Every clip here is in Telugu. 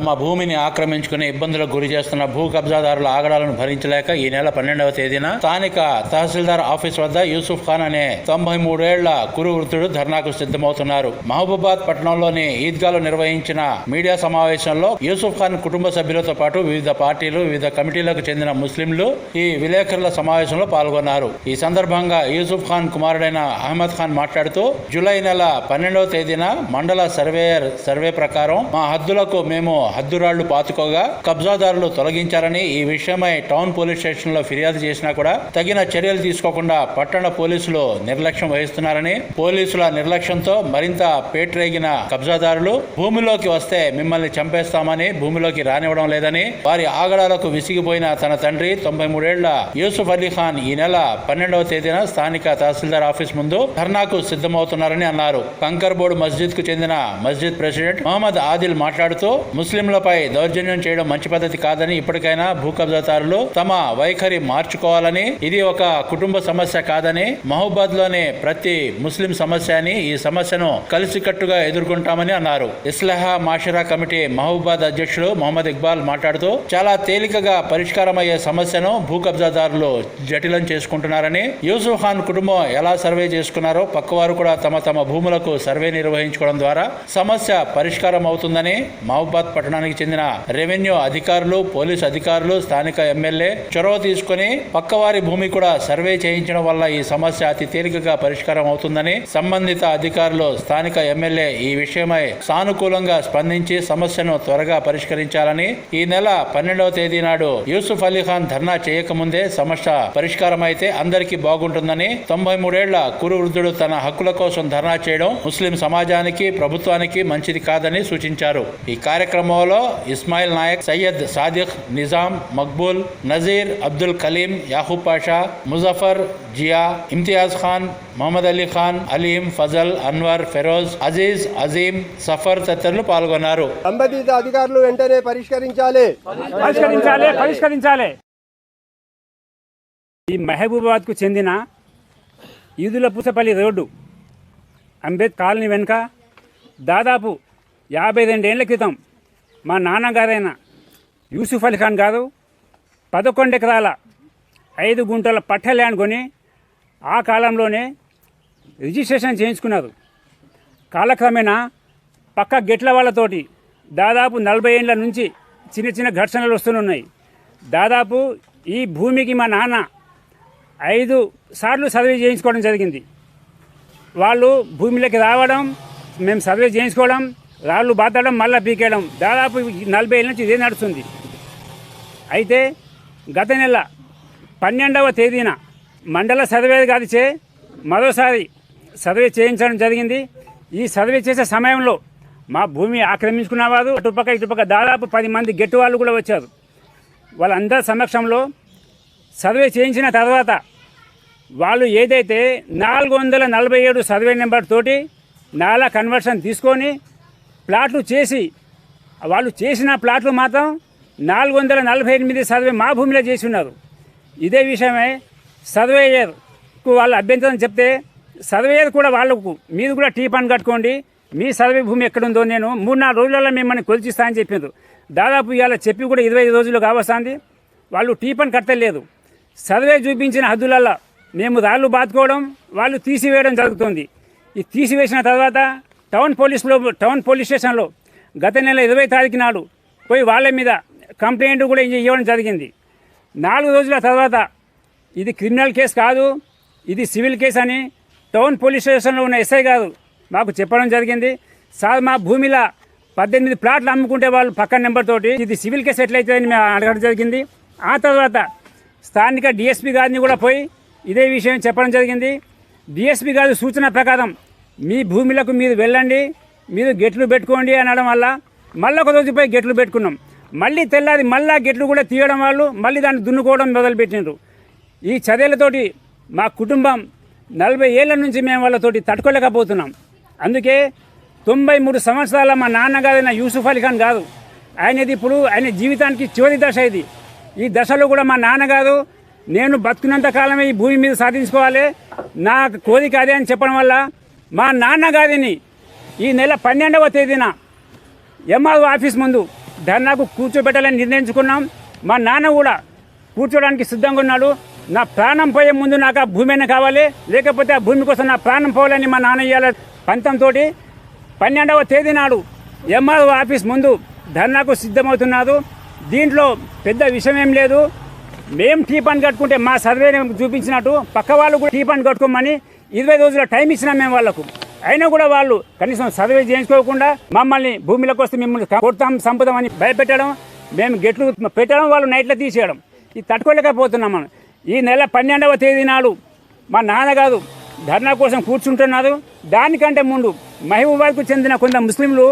తమ భూమిని ఆక్రమించుకుని ఇబ్బందులకు గురి చేస్తున్న భూ కబ్జాదారుల ఆగడాలను భరించలేక ఈ నెల పన్నెండవ తేదీన స్థానిక తహసీల్దార్ ఆఫీస్ వద్ద యూసుఫ్ ఖాన్ అనే తొంభై మూడేళ్ళ కురు వృత్తుడు ధర్నాకు సిద్ధమవుతున్నారు. మహబూబాద్ పట్టణంలోని ఈద్గాలో నిర్వహించిన మీడియా సమావేశంలో యూసుఫ్ ఖాన్ కుటుంబ సభ్యులతో పాటు వివిధ పార్టీలు వివిధ కమిటీలకు చెందిన ముస్లింలు ఈ విలేకరుల సమావేశంలో పాల్గొన్నారు. ఈ సందర్భంగా యూసుఫ్ ఖాన్ కుమారుడైన అహ్మద్ ఖాన్ మాట్లాడుతూ జూలై నెల పన్నెండవ తేదీన మండల సర్వేయర్ సర్వే ప్రకారం మా హద్దులకు మేము హద్దురాళ్ళు పాతుకోగా కబ్జాదారులు తొలగించారని ఈ విషయమై టౌన్ పోలీస్ స్టేషన్లో ఫిర్యాదు చేసినా కూడా తగిన చర్యలు తీసుకోకుండా పట్టణ పోలీసులు నిర్లక్ష్యం వహిస్తున్నారని పోలీసుల నిర్లక్ష్యంతో మరింత పేట్రేగిన కబ్జాదారులు భూమిలోకి వస్తే మిమ్మల్ని చంపేస్తామని భూమిలోకి రానివ్వడం లేదని వారి ఆగడాలకు విసిగిపోయిన తన తండ్రి తొంభై మూడేళ్ళ యూసుఫ్ అలీ ఖాన్ ఈ నెల పన్నెండవ తేదీన స్థానిక తహసీల్దార్ ఆఫీస్ ముందు ధర్నాకు సిద్ధమవుతున్నారని అన్నారు. కంకర్ బోర్డు మస్జిద్కు చెందిన మస్జిద్ ప్రెసిడెంట్ మహమ్మద్ ఆదిల్ మాట్లాడుతూ ముస్లిం ముస్లింలపై దౌర్జన్యం చేయడం మంచి పద్ధతి కాదని ఇప్పటికైనా భూ కబ్జాదారులు తమ వైఖరి మార్చుకోవాలని ఇది ఒక కుటుంబ సమస్య కాదని మహబూబాద్లోని ప్రతి ముస్లిం సమస్య అని ఈ సమస్యను కలిసికట్టుగా ఎదుర్కొంటామని అన్నారు. ఇస్లహా మాషరా కమిటీ మహబూబాద్ అధ్యక్షుడు మొహమ్మద్ ఇక్బాల్ మాట్లాడుతూ చాలా తేలికగా పరిష్కారమయ్యే సమస్యను భూ కబ్జాదారులు జటిలం చేసుకుంటున్నారని యూసుఫ్ ఖాన్ కుటుంబం ఎలా సర్వే చేసుకున్నారో పక్కవారు కూడా తమ తమ భూములకు సర్వే నిర్వహించుకోవడం ద్వారా సమస్య పరిష్కారం అవుతుందని మహబూబాద్ పట్టణానికి చెందిన రెవెన్యూ అధికారులు పోలీసు అధికారులు స్థానిక ఎమ్మెల్యే చొరవ తీసుకుని పక్కవారి భూమి కూడా సర్వే చేయించడం వల్ల ఈ సమస్య అతి తేలికగా పరిష్కారం అవుతుందని సంబంధిత అధికారులు స్థానిక ఎమ్మెల్యే ఈ విషయమై సానుకూలంగా స్పందించి సమస్యను త్వరగా పరిష్కరించాలని ఈ నెల పన్నెండవ తేదీ నాడు యూసుఫ్ అలీ ఖాన్ ధర్నా చేయకముందే సమస్య పరిష్కారం అయితే అందరికీ బాగుంటుందని తొంభై మూడేళ్ళ కురు వృద్ధుడు తన హక్కుల కోసం ధర్నా చేయడం ముస్లిం సమాజానికి ప్రభుత్వానికి మంచిది కాదని సూచించారు. ఈ కార్యక్రమంలో ఇస్మాయిల్ నాయక్ సయ్యద్ సాదిక్ నిజాం మక్బూల్ నజీర్ అబ్దుల్ కలీం యాహూబ్ పాషా ముజఫర్ జియా ఇమ్తియాజ్ ఖాన్ మహమ్మద్ అలీ ఖాన్ అలీం ఫజల్ అన్వర్ ఫెరోజ్ అజీజ్ అజీం సఫర్ తదితరులు పాల్గొన్నారు. సంబంధిత అధికారులు వెంటనే పరిష్కరించాలి. పరిష్కరించాలి పరిష్కరించాలి. ఈ మహబూబాబాద్కు చెందిన ఈదుల పూసపల్లి రోడ్డు అంబేద్ కాలనీ వెనుక దాదాపు యాభై రెండేళ్ళ క్రితం మా నాన్నగారైన యూసుఫ్ అలీ ఖాన్ గారు పదకొండు ఎకరాల ఐదు గుంటల పట్ట ల్యాండ్ కొని ఆ కాలంలోనే రిజిస్ట్రేషన్ చేయించుకున్నారు. కాలక్రమేణా పక్క గెట్ల వాళ్ళతోటి దాదాపు నలభై ఏళ్ళ నుంచి చిన్న చిన్న ఘర్షణలు వస్తున్నాయి దాదాపు ఈ భూమికి మా నాన్న ఐదు సార్లు సర్వే చేయించుకోవడం జరిగింది. వాళ్ళు భూమిలోకి రావడం మేము సర్వే చేయించుకోవడం రాళ్ళు బాతడం మళ్ళీ పీకేయడం. దాదాపు నలభై ఏళ్ళ నుంచి ఇదే నడుస్తుంది. అయితే గత నెల పన్నెండవ తేదీన మండల సర్వే గారిచే మరోసారి సర్వే చేయించడం జరిగింది. ఈ సర్వే చేసే సమయంలో మా భూమి ఆక్రమించుకున్న వారు అటుపక్క ఇటుపక్క దాదాపు పది మంది గెట్టు వాళ్ళు కూడా వచ్చారు. వాళ్ళందరి సమక్షంలో సర్వే చేయించిన తర్వాత వాళ్ళు ఏదైతే నాలుగు వందల నలభై ఏడు సర్వే నెంబర్ తోటి నాలా కన్వర్షన్ తీసుకొని ప్లాట్లు చేసి వాళ్ళు చేసిన ప్లాట్లు మాత్రం నాలుగు వందల నలభై ఎనిమిది సర్వే మా భూమిలో చేసి ఉన్నారు. ఇదే విషయమే సర్వేయర్కు వాళ్ళు అభ్యంతరం చెప్తే సర్వేయర్ కూడా వాళ్ళకు మీరు కూడా టీ పని కట్టుకోండి మీ సర్వే భూమి ఎక్కడుందో నేను మూడు నాలుగు రోజులలో మిమ్మల్ని కొలిచిస్తానని చెప్పారు దాదాపు ఇవాళ చెప్పి కూడా ఇరవై ఐదు రోజులు కావస్తుంది. వాళ్ళు టీ పని కట్టలేదు. సర్వే చూపించిన హద్దులలో మేము రాళ్ళు బాదుకోవడం వాళ్ళు తీసివేయడం జరుగుతుంది. ఈ తీసివేసిన తర్వాత టౌన్ పోలీసులో టౌన్ పోలీస్ స్టేషన్లో గత నెల ఇరవై తారీఖు నాడు పోయి వాళ్ళ మీద కంప్లైంట్ కూడా ఇవ్వడం జరిగింది. నాలుగు రోజుల తర్వాత ఇది క్రిమినల్ కేసు కాదు ఇది సివిల్ కేసు అని టౌన్ పోలీస్ స్టేషన్లో ఉన్న ఎస్ఐ గారు మాకు చెప్పడం జరిగింది. సార్ మా భూమిలో పద్దెనిమిది ప్లాట్లు అమ్ముకుంటే వాళ్ళు పక్క నెంబర్ తోటి ఇది సివిల్ కేసు ఎట్లయితుందని మేము అడగడం జరిగింది. ఆ తర్వాత స్థానిక డిఎస్పీ గారిని కూడా పోయి ఇదే విషయం చెప్పడం జరిగింది. డిఎస్పీ గారి సూచన ప్రకారం మీ భూమిలకు మీరు వెళ్ళండి మీరు గెట్లు పెట్టుకోండి అనడం వల్ల మళ్ళీ ఒక రోజు పోయి గెట్లు పెట్టుకున్నాం. మళ్ళీ తెల్లారి మళ్ళా గెట్లు కూడా తీయడం వాళ్ళు మళ్ళీ దాన్ని దున్నుకోవడం మొదలుపెట్టినారు ఈ చర్యలతోటి మా కుటుంబం నలభై ఏళ్ళ నుంచి మేము వాళ్ళతోటి తట్టుకోలేకపోతున్నాం. అందుకే తొంభై మూడు సంవత్సరాల మా నాన్నగారైన యూసుఫ్ అలీ ఖాన్ కాదు ఆయనది ఇప్పుడు ఆయన జీవితానికి చివరి దశ ఇది. ఈ దశలో కూడా మా నాన్నగారు నేను బతుకున్నంత కాలమే ఈ భూమి మీద సాధించుకోవాలి. నా కోరిక అదే అని చెప్పడం వల్ల మా నాన్నగారిని ఈ నెల పన్నెండవ తేదీన ఎంఆర్ఓ ఆఫీస్ ముందు ధర్నాకు కూర్చోబెట్టాలని నిర్ణయించుకున్నాం. మా నాన్న కూడా కూర్చోడానికి సిద్ధంగా ఉన్నాడు. నా ప్రాణం పోయే ముందు నాకు ఆ భూమి అయినా కావాలి. లేకపోతే ఆ భూమి కోసం నా ప్రాణం పోవాలని మా నాన్న ఇవాళ పంతంతో పన్నెండవ తేదీ నాడు ఎంఆర్ఓ ఆఫీస్ ముందు ధర్నాకు సిద్ధమవుతున్నారు దీంట్లో పెద్ద విషయం ఏం లేదు. మేము టీ పని కట్టుకుంటే మా సర్వే చూపించినట్టు. పక్క వాళ్ళు కూడా టీ పని కట్టుకోమని ఇరవై రోజుల టైం ఇచ్చినాం మేము వాళ్ళకు. అయినా కూడా వాళ్ళు కనీసం సర్వే చేయించుకోకుండా మమ్మల్ని భూమిలోకి వస్తే మిమ్మల్ని కొడతాం సంపుదామని భయపెట్టడం మేము గెట్లు పెట్టడం వాళ్ళు నైట్లో తీసేయడం. ఇది తట్టుకోలేకపోతున్నాం మనం. ఈ నెల పన్నెండవ తేదీ నాడు మా నాన్నగారు ధర్నా కోసం కూర్చుంటున్నారు. దానికంటే ముందు మహబూబాద్కు చెందిన కొంత ముస్లింలు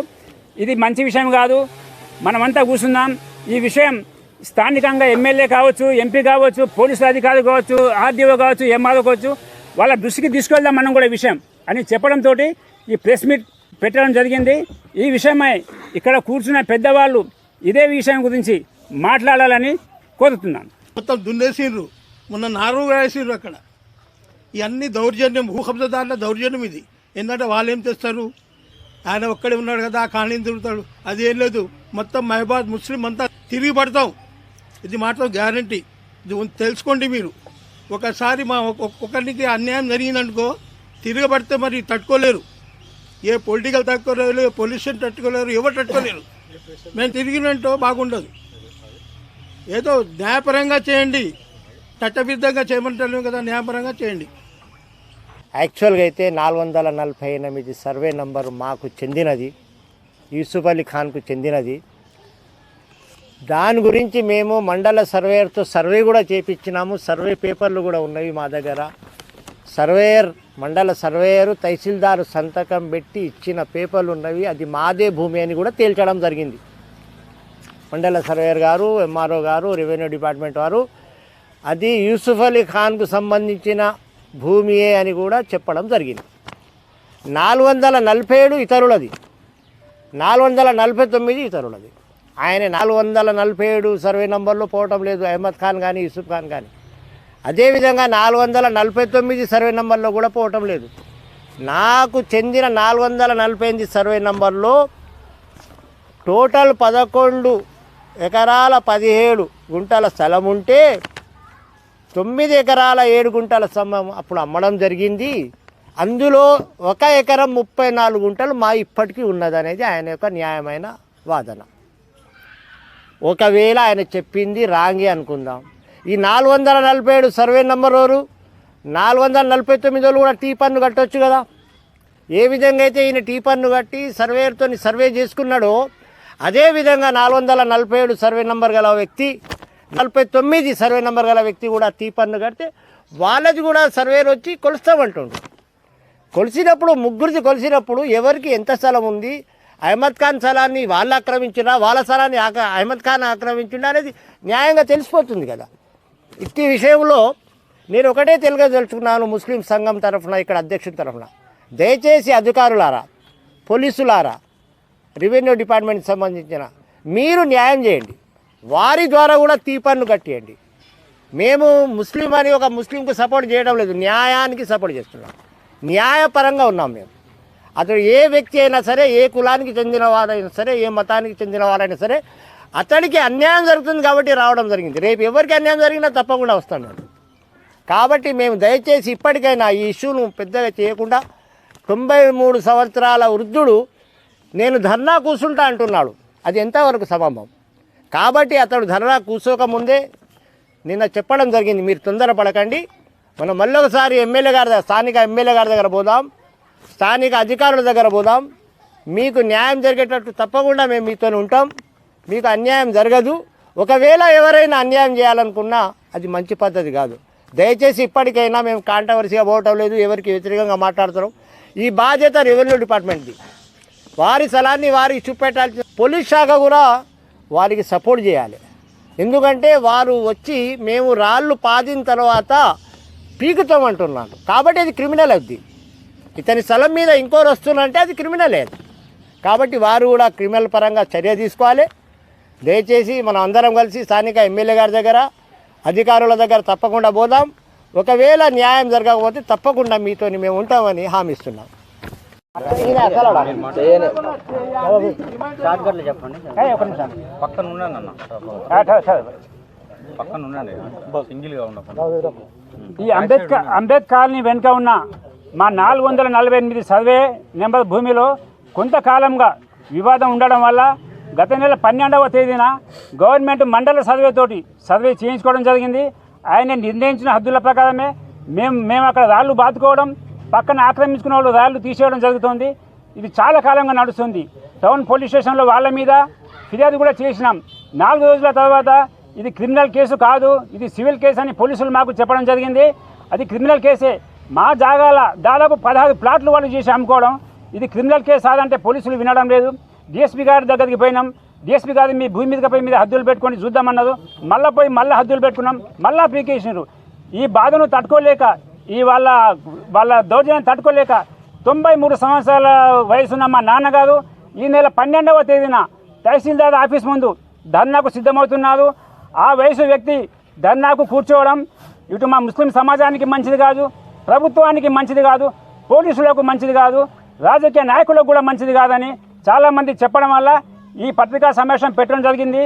ఇది మంచి విషయం కాదు మనమంతా కూర్చున్నాం. ఈ విషయం స్థానికంగా ఎమ్మెల్యే కావచ్చు ఎంపీ కావచ్చు పోలీసు అధికారులు కావచ్చు ఆర్డీఓ కావచ్చు ఎంఆర్ఓ కావచ్చు వాళ్ళ దృష్టికి తీసుకెళ్దాం మనం కూడా విషయం అని చెప్పడంతో ఈ ప్రెస్ మీట్ పెట్టడం జరిగింది. ఈ విషయమై ఇక్కడ కూర్చున్న పెద్దవాళ్ళు ఇదే విషయం గురించి మాట్లాడాలని కోరుతున్నాను. మొత్తం దున్నేసిండ్రు. మొన్న నారు వేసిండ్రు అక్కడ. ఇవన్నీ దౌర్జన్యం భూకబ్జదారుల దౌర్జన్యం ఇది. ఏంటంటే వాళ్ళు ఏం తెస్తారు ఆయన ఒక్కడే ఉన్నాడు కదా ఆ తిరుగుతాడు. అది ఏం లేదు. మొత్తం మహబాద్ ముస్లిం అంతా తిరిగి పడతాం. ఇది మాత్రం గ్యారంటీ. ఇది తెలుసుకోండి మీరు. ఒకసారి మా ఒక్కొక్కరికి ఒకరికి అన్యాయం జరిగిందనుకో తిరగబడితే మరి తట్టుకోలేరు. ఏ పొలిటికల్ తట్టుకోలేరు ఏ పొల్యూషన్ తట్టుకోలేరు ఎవరు తట్టుకోలేరు. మేము తిరిగినంటో బాగుండదు. ఏదో న్యాయపరంగా చేయండి చట్టవిరుద్ధంగా చేయమంటాను కదా న్యాయపరంగా చేయండి. యాక్చువల్గా అయితే నాలుగు వందల నలభై ఎనిమిది సర్వే నంబరు మాకు చెందినది యూసుఫ్ అలీ ఖాన్కు చెందినది. దాని గురించి మేము మండల సర్వేయర్తో సర్వే కూడా చేపించినాము. సర్వే పేపర్లు కూడా ఉన్నవి మా దగ్గర. సర్వేయర్ మండల సర్వేయరు తహసీల్దారు సంతకం పెట్టి ఇచ్చిన పేపర్లు ఉన్నవి. అది మాదే భూమి అని కూడా తేల్చడం జరిగింది. మండల సర్వేయర్ గారు ఎంఆర్ఓ గారు రెవెన్యూ డిపార్ట్మెంట్ వారు అది యూసుఫ్ అలీ ఖాన్కు సంబంధించిన భూమియే అని కూడా చెప్పడం జరిగింది. నాలుగు వందల నలభై ఏడు ఇతరులది. నాలుగు వందల నలభై తొమ్మిది ఇతరులది. ఆయన నాలుగు వందల నలభై ఏడు సర్వే నంబర్లో పోవటం లేదు అహ్మద్ ఖాన్ కానీ యూసుఫ్ ఖాన్ కానీ అదేవిధంగా నాలుగు వందల నలభై తొమ్మిది సర్వే నంబర్లో కూడా పోవటం లేదు. నాకు చెందిన నాలుగు వందల నలభై ఎనిమిది సర్వే నంబర్లో టోటల్ పదకొండు ఎకరాల పదిహేడు గుంటల స్థలం ఉంటే తొమ్మిది ఎకరాల ఏడు గుంటల స్థలం అప్పుడు అమ్మడం జరిగింది. అందులో ఒక ఎకరం ముప్పై నాలుగు గుంటలు మా ఇప్పటికీ ఉన్నదనేది ఆయన యొక్క న్యాయమైన వాదన. ఒకవేళ ఆయన చెప్పింది రాంగే అనుకుందాం. ఈ నాలుగు వందల నలభై ఏడు సర్వే నెంబర్ వారు నాలుగు వందల నలభై తొమ్మిది వాళ్ళు కూడా టీ పన్ను కట్టొచ్చు కదా. ఏ విధంగా అయితే ఈయన టీ పన్ను కట్టి సర్వేతో సర్వే చేసుకున్నాడో అదే విధంగా నాలుగు వందల నలభై ఏడు సర్వే నెంబర్ గల వ్యక్తి నలభై తొమ్మిది సర్వే నెంబర్ గల వ్యక్తి కూడా టీ పన్ను కడితే వాళ్ళది కూడా సర్వేర్ వచ్చి కొలుస్తామంటుండ్రు కొలిసినప్పుడు ముగ్గురిది కొలిసినప్పుడు ఎవరికి ఎంత స్థలం ఉంది? అహ్మద్ ఖాన్ స్థలాన్ని వాళ్ళు ఆక్రమించినా వాళ్ళ స్థలాన్ని ఆక- అహ్మద్ ఖాన్ ఆక్రమించినా అనేది న్యాయంగా తెలిసిపోతుంది కదా. ఇట్టి విషయంలో నేను ఒకటే తెలుగుదలుచుకున్నాను ముస్లిం సంఘం తరఫున ఇక్కడ అధ్యక్షుడి తరఫున. దయచేసి అధికారులారా పోలీసులారా రెవెన్యూ డిపార్ట్మెంట్కి సంబంధించిన మీరు న్యాయం చేయండి. వారి ద్వారా కూడా తీపన్ను కట్టేయండి. మేము ముస్లిం అని ఒక ముస్లింకు సపోర్ట్ చేయడం లేదు. న్యాయానికి సపోర్ట్ చేస్తున్నాం. న్యాయపరంగా ఉన్నాం మేము. అతడు ఏ వ్యక్తి అయినా సరే ఏ కులానికి చెందిన వారైనా సరే ఏ మతానికి చెందిన వారైనా సరే అతడికి అన్యాయం జరుగుతుంది కాబట్టి రావడం జరిగింది. రేపు ఎవరికి అన్యాయం జరిగినా తప్పకుండా వస్తాను కాబట్టి మేము దయచేసి ఇప్పటికైనా ఈ ఇష్యూను పెద్దగా చేయకుండా తొంభై మూడు సంవత్సరాల వృద్ధుడు నేను ధర్నా కూర్చుంటా అంటున్నాడు. అది ఎంతవరకు సమంభం కాబట్టి అతడు ధర్నా కూర్చోకముందే నిన్న చెప్పడం జరిగింది. మీరు తొందరపడకండి. మనం మళ్ళీ ఒకసారి ఎమ్మెల్యే గారి స్థానిక ఎమ్మెల్యే గారి దగ్గర పోదాం. స్థానిక అధికారుల దగ్గర పోదాం. మీకు న్యాయం జరిగేటట్టు తప్పకుండా మేము మీతో ఉంటాం. మీకు అన్యాయం జరగదు. ఒకవేళ ఎవరైనా అన్యాయం చేయాలనుకున్నా అది మంచి పద్ధతి కాదు. దయచేసి ఇప్పటికైనా మేము కాంట్రవర్సీగా పోవటం లేదు ఎవరికి వ్యతిరేకంగా మాట్లాడుతున్నాం. ఈ బాధ్యత రెవెన్యూ డిపార్ట్మెంట్ది. వారి స్థలాన్ని వారికి చూపెట్టాల్సిన పోలీస్ శాఖ కూడా వారికి సపోర్ట్ చేయాలి. ఎందుకంటే వారు వచ్చి మేము రాళ్ళు పాదిన తర్వాత పీకుతామంటున్నాను కాబట్టి అది క్రిమినల్ అది ఇతని స్థలం మీద ఇంకోరు వస్తున్నారంటే అది క్రిమినలే కాబట్టి వారు కూడా క్రిమినల్ పరంగా చర్య తీసుకోవాలి. దయచేసి మనం అందరం కలిసి స్థానిక ఎమ్మెల్యే గారి దగ్గర అధికారుల దగ్గర తప్పకుండా పోదాం. ఒకవేళ న్యాయం జరగకపోతే తప్పకుండా మీతోని మేము ఉంటామని హామీ ఇస్తున్నాం. ఏయ్, ఒక నిమిషం. పక్కన ఉన్నాను అన్న ఆ, సరే, సరే. పక్కన ఉన్నాను సింగిల్గా ఉన్నప్పుడు ఈ అంబేద్కర్ అంబేద్కర్ కాలనీ వెనుక ఉన్న మా నాలుగు వందల నలభై ఎనిమిది సర్వే నెంబర్ భూమిలో కొంతకాలంగా వివాదం ఉండడం వల్ల గత నెల పన్నెండవ తేదీన గవర్నమెంట్ మండల సర్వేతోటి సర్వే చేయించుకోవడం జరిగింది. ఆయన నిర్ణయించిన హద్దుల ప్రకారమే మేము మేము అక్కడ రాళ్ళు బాదుకోవడం పక్కన ఆక్రమించుకున్న వాళ్ళు రాళ్ళు తీసేయడం జరుగుతుంది. ఇది చాలా కాలంగా నడుస్తుంది. టౌన్ పోలీస్ స్టేషన్లో వాళ్ళ మీద ఫిర్యాదు కూడా చేసినాం. నాలుగు రోజుల తర్వాత ఇది క్రిమినల్ కేసు కాదు ఇది సివిల్ కేసు అని పోలీసులు మాకు చెప్పడం జరిగింది. అది క్రిమినల్ కేసే. మా జాగాల దాదాపు పదహారు ప్లాట్లు వాళ్ళు చేసి అమ్ముకోవడం ఇది క్రిమినల్ కేసు కాదంటే పోలీసులు వినడం లేదు. డిఎస్పీ గారి దగ్గరికి పోయినాం. డిఎస్పీ గారు మీ భూమి మీద పోయి మీద హద్దులు పెట్టుకొని చూద్దామన్నారు. మళ్ళీ పోయి మళ్ళీ హద్దులు పెట్టుకున్నాం. మళ్ళీ పీకేసినారు ఈ బాధను తట్టుకోలేక ఈ వాళ్ళ వాళ్ళ దౌర్జన్యం తట్టుకోలేక తొంభై మూడు సంవత్సరాల వయసున్న మా నాన్నగారు ఈ నెల పన్నెండవ తేదీన తహసీల్దార్ ఆఫీస్ ముందు ధర్నాకు సిద్ధమవుతున్నారు. ఆ వయసు వ్యక్తి ధర్నాకు కూర్చోవడం ఇటు మా ముస్లిం సమాజానికి మంచిది కాదు. ప్రభుత్వానికి మంచిది కాదు పోలీసులకు మంచిది కాదు రాజకీయ నాయకులకు కూడా మంచిది కాదని చాలామంది చెప్పడం వల్ల ఈ పత్రికా సమావేశం పెట్టడం జరిగింది.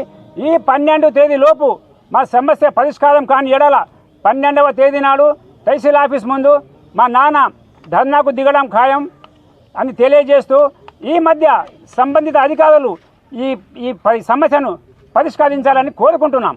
ఈ పన్నెండు తేదీ లోపు మా సమస్య పరిష్కారం కాని ఎడల పన్నెండవ తేదీ నాడు తహసీల్ ఆఫీస్ ముందు మా నాన్న ధర్నాకు దిగడం ఖాయం అని తెలియజేస్తూ ఈ మధ్య సంబంధిత అధికారులు ఈ ఈ సమస్యను పరిష్కరించాలని కోరుకుంటున్నాం.